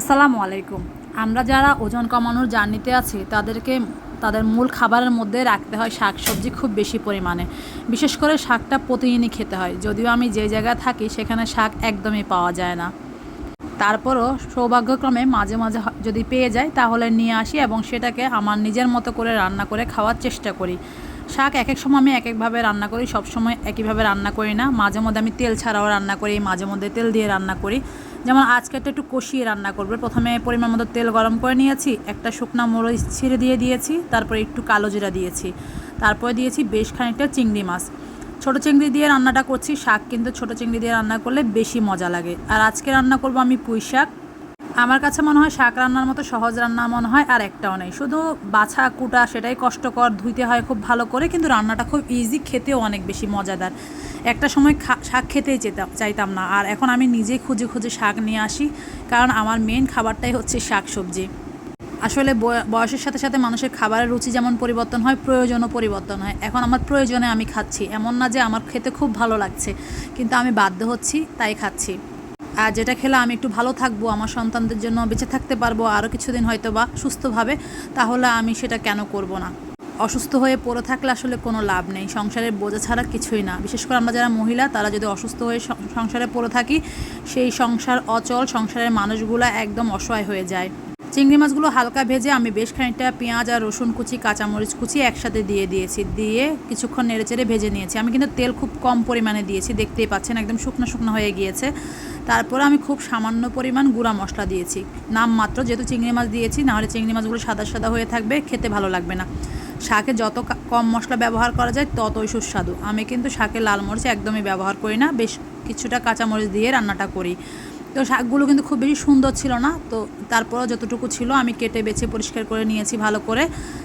আসসালামু আলাইকুম। আমরা যারা ওজন কমানোর জার্নিতে আছি, তাদেরকে, তাদের মূল খাবারের মধ্যে রাখতে হয় শাক সবজি খুব বেশি পরিমাণে। বিশেষ করে শাকটা প্রতিদিনই খেতে হয়। যদিও আমি যে জায়গায় থাকি, সেখানে শাক একদমই পাওয়া যায় না। তারপরও সৌভাগ্যক্রমে মাঝে মাঝে যদি পেয়ে যাই, তাহলে নিয়ে আসি এবং সেটাকে আমার নিজের মতো করে রান্না করে খাওয়ার চেষ্টা করি। শাক এক এক সময় আমি এক একভাবে রান্না করি সব সময় একইভাবে রান্না করি না। মাঝে মধ্যে আমি তেল ছাড়াও রান্না করি, মাঝে মধ্যে তেল দিয়ে রান্না করি। যেমন আজকে তো একটু কষিয়ে রান্না করবে। প্রথমে পরিমাণ মতো তেল গরম করে নিয়েছি, একটা শুকনো মরিচ ছিঁড়ে দিয়ে দিয়েছি, তারপরে একটু কালো জিরা দিয়েছি। তারপরে দিয়েছি বেশ খানিকটা চিংড়ি মাছ। ছোটো চিংড়ি দিয়ে রান্নাটা করছি, শাক কিন্তু ছোটো চিংড়ি দিয়ে রান্না করলে বেশি মজা লাগে। আর আজকে রান্না করব আমি পুঁই শাক। আমার কাছে মনে হয় শাক রান্নার মতো সহজ রান্না মনে হয়, আর একটাও নেই। শুধু বাছা, কুটা সেটাই কষ্টকর, ধুইতে হয় খুব ভালো করে, কিন্তু রান্নাটা খুব ইজি খেতেও অনেক বেশি মজাদার। একটা সময় শাক খেতেই চেতাম চাইতাম না। আর এখন আমি নিজেই খুঁজে খুঁজে শাক নিয়ে আসি, কারণ আমার মেন খাবারটাই হচ্ছে শাক সবজি। আসলে বয়- বয়সের সাথে সাথে মানুষের খাবারের রুচি যেমন পরিবর্তন হয়, প্রয়োজনও পরিবর্তন হয়। এখন আমার প্রয়োজনে আমি খাচ্ছি। এমন না যে আমার খেতে খুব ভালো লাগছে, কিন্তু আমি বাধ্য হচ্ছি, তাই খাচ্ছি। আর যেটা খেলে আমি একটু ভালো থাকব, আমার সন্তানদের জন্য বেঁচে থাকতে পারব আরও কিছুদিন হয়তো বা সুস্থভাবে, তাহলে আমি সেটা কেন করব না? অসুস্থ হয়ে পড়ে থাকলে আসলে কোনো লাভ নেই, সংসারের বোঝা ছাড়া কিছুই না। বিশেষ করে আমরা যারা মহিলা, তারা যদি অসুস্থ হয়ে সংসারে পড়ে থাকি, সেই সংসার অচল, সংসারের মানুষগুলো একদম অসহায় হয়ে যায়। চিংড়ি মাছগুলো হালকা ভেজে আমি বেশ খানিকটা পেঁয়াজ আর রসুন কুচি, কাঁচামরিচ কুচি একসাথে দিয়ে দিয়েছি। দিয়ে কিছুক্ষণ নেড়েচেড়ে ভেজে নিয়েছি। আমি কিন্তু তেল খুব কম পরিমাণে দিয়েছি, দেখতেই পাচ্ছেন একদম শুকনো শুকনো হয়ে গিয়েছে। তারপরে আমি খুব সামান্য পরিমাণ গুঁড়া মশলা দিয়েছি। নাম মাত্র যেহেতু চিংড়ি মাছ দিয়েছি নাহলে চিংড়ি মাছগুলো সাদা সাদা হয়ে থাকবে, খেতে ভালো লাগবে না। শাকে যত কম মশলা ব্যবহার করা যায়, ততই সুস্বাদু। আমি কিন্তু শাকে লাল মরিচ একদমই ব্যবহার করি না, বেশ কিছুটা কাঁচামরিচ দিয়ে রান্নাটা করি। তো শাকগুলো কিন্তু খুব বেশি সুন্দর ছিল না। তো তারপরও যতটুকু ছিল আমি কেটে, বেছে, পরিষ্কার করে নিয়েছি ভালো করে।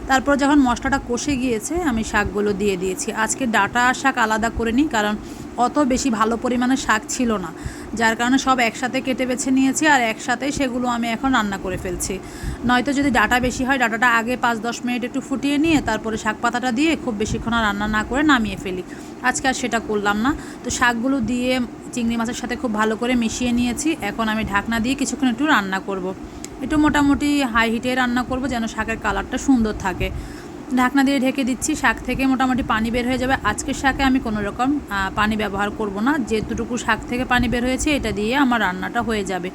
তারপর যখন মশলাটা কষে গিয়েছে, আমি শাকগুলো দিয়ে দিয়েছি। আজকে ডাটা আর শাক আলাদা করে নিই, কারণ অত বেশি ভালো পরিমাণে শাক ছিল না। যার কারণে সব একসাথে কেটে বেছে নিয়েছি আর একসাথে সেগুলো আমি এখন রান্না করে ফেলছি। নয়তো যদি ডাটা বেশি হয়, ডাটাটা আগে পাঁচ দশ মিনিট একটু ফুটিয়ে নিয়ে তারপরে শাক পাতাটা দিয়ে খুব বেশিক্ষণ রান্না না করে নামিয়ে ফেলি। আজকে আর সেটা করলাম না। তো শাকগুলো দিয়ে চিংড়ি মাছের সাথে খুব ভালো করে মিশিয়ে নিয়েছি। এখন আমি ঢাকনা দিয়ে কিছুক্ষণ একটু রান্না করব। একটু মোটামুটি হাই হিটে রান্না করব যেন শাকের কালারটা সুন্দর থাকে। ঢাকনা দিয়ে ঢেকে দিচ্ছি, শাক থেকে মোটামুটি পানি বের হয়ে যাবে। আজকের শাকে আমি কোনো রকম পানি ব্যবহার করব না। যেটুকু শাক থেকে পানি বের হয়েছে, এটা দিয়ে আমার রান্নাটা হয়ে যাবে।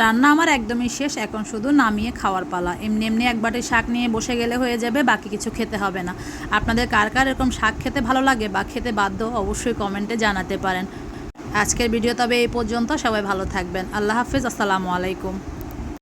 রান্না আমার একদমই শেষ, এখন শুধু নামিয়ে খাওয়ার পালা। এমনি এমনি এক বাটি শাক নিয়ে বসে গেলে হয়ে যাবে, বাকি কিছু খেতে হবে না। আপনাদের কার কার এরকম শাক খেতে ভালো লাগে বা খেতে বাধ্য, অবশ্যই কমেন্টে জানাতে পারেন। আজকের ভিডিও তবে এই পর্যন্ত, সবাই ভালো থাকবেন। আল্লাহ হাফিজ, আসসালামু আলাইকুম।